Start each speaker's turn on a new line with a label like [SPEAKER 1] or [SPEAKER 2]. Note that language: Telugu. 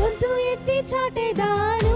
[SPEAKER 1] గొంతు ఎత్తి చాటేదాను